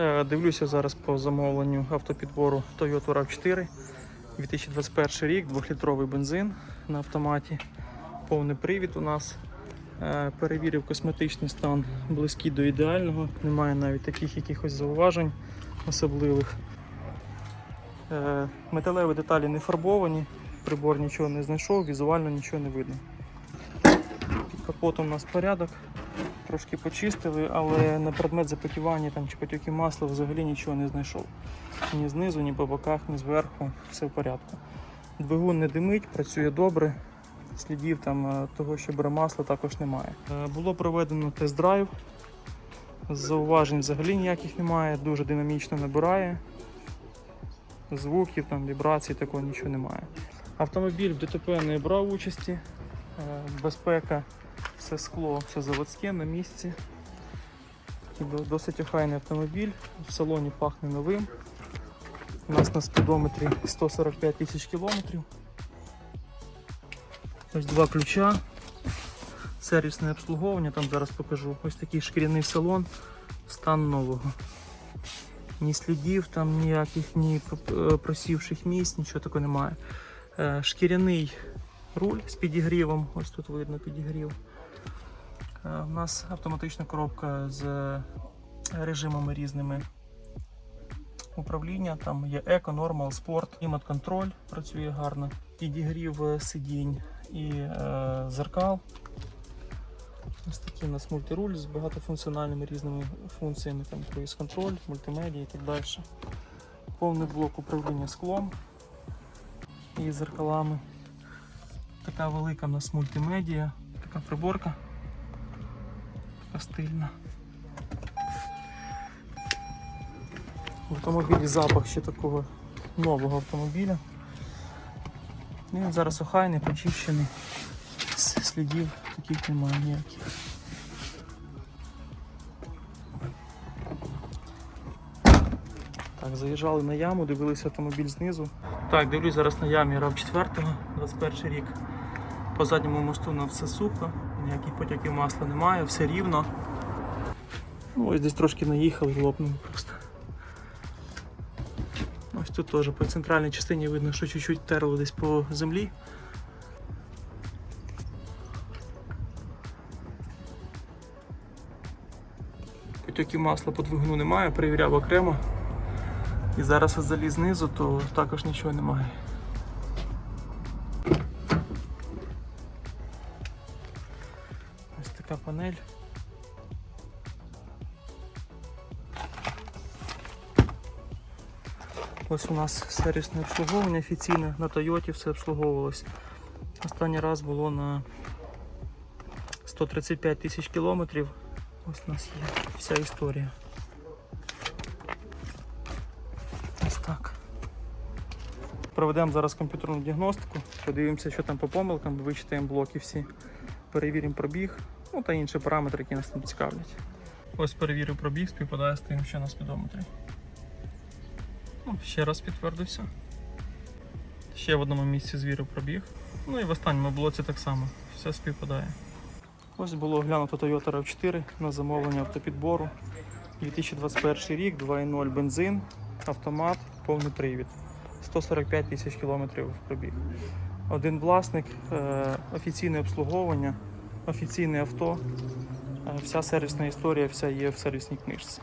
Е, Дивлюся зараз по замовленню автопідбору Toyota RAV4. 2021 рік, 2-літровий бензин на автоматі. Повний привід у нас. Е, Перевірив косметичний стан близький до ідеального. Немає навіть таких якихось зауважень особливих. Е, Металеві деталі не фарбовані, прибор нічого не знайшов, візуально нічого не видно. Під капотом у нас порядок, трошки почистили, але на предмет запотівання там, чи потьоків масла взагалі нічого не знайшов. Ні знизу, ні по боках, ні зверху, все в порядку. Двигун не димить, працює добре. Слідів там е, того, що бере масло, також немає. Е, Було проведено тест-драйв. Зауважень взагалі ніяких немає, дуже динамічно набирає. Звуків, там, вібрацій, такого нічого немає. Автомобіль в ДТП не брав участі. Е, Безпека, все скло, все заводське на місці. Досить охайний автомобіль. В салоні пахне новим. У нас на спідометрі 145 тисяч кілометрів. Ось два ключа. Сервісне обслуговування, там зараз покажу. Ось такий шкіряний салон, стан нового. Ні слідів, там ніяких, ні е, просівших місць, нічого такого немає. Е, Шкіряний руль з підігрівом, ось тут видно підігрів. Е, У нас автоматична коробка з режимами різними управління. Там є еко, нормал, спорт, клімат-контроль працює гарно, підігрів е, сидінь і е, зеркал. Ось такий у нас мультируль з багатофункціональними різними функціями, там круїз контроль, мультимедіа і так далі. Повний блок управління склом і зеркалами. Така велика у нас мультимедіа, така приборка. Така стильна. В автомобілі запах ще такого нового автомобіля. Він зараз охайний, почищений. Слідів таких немає ніяких. Так, заїжджали на яму, дивилися автомобіль знизу. Так, дивлюсь зараз на ямі RAV 4 21 рік. По задньому мосту на все сухо, ніяких потяків масла немає, все рівно. Ну, ось десь трошки наїхали і просто. Ось тут теж по центральній частині видно, що чуть-чуть терло десь по землі. Потьоків масла по двигуну немає, перевіряв окремо. І зараз заліз знизу, то також нічого немає. Така панель. Ось у нас сервісне обслуговування офіційне, на Тойоті все обслуговувалось. Останній раз було на 135 тисяч кілометрів. Ось у нас є вся історія. Ось так. Проведемо зараз комп'ютерну діагностику, подивимося, що там по помилкам, вичитаємо блоки всі, перевіримо пробіг, ну та інші параметри, які нас там цікавлять. Ось перевірив пробіг, співпадає з тим, що на спідометрі. Ну, ще раз підтвердився. Ще в одному місці звірив пробіг. Ну і в останньому блоці так само. Все співпадає. Ось було оглянуто Toyota RAV4 на замовлення автопідбору. 2021 рік, 2.0 бензин, автомат, повний привід. 145 тисяч кілометрів пробіг. Один власник, е, офіційне обслуговування, офіційне авто. Е, Вся сервісна історія вся є в сервісній книжці.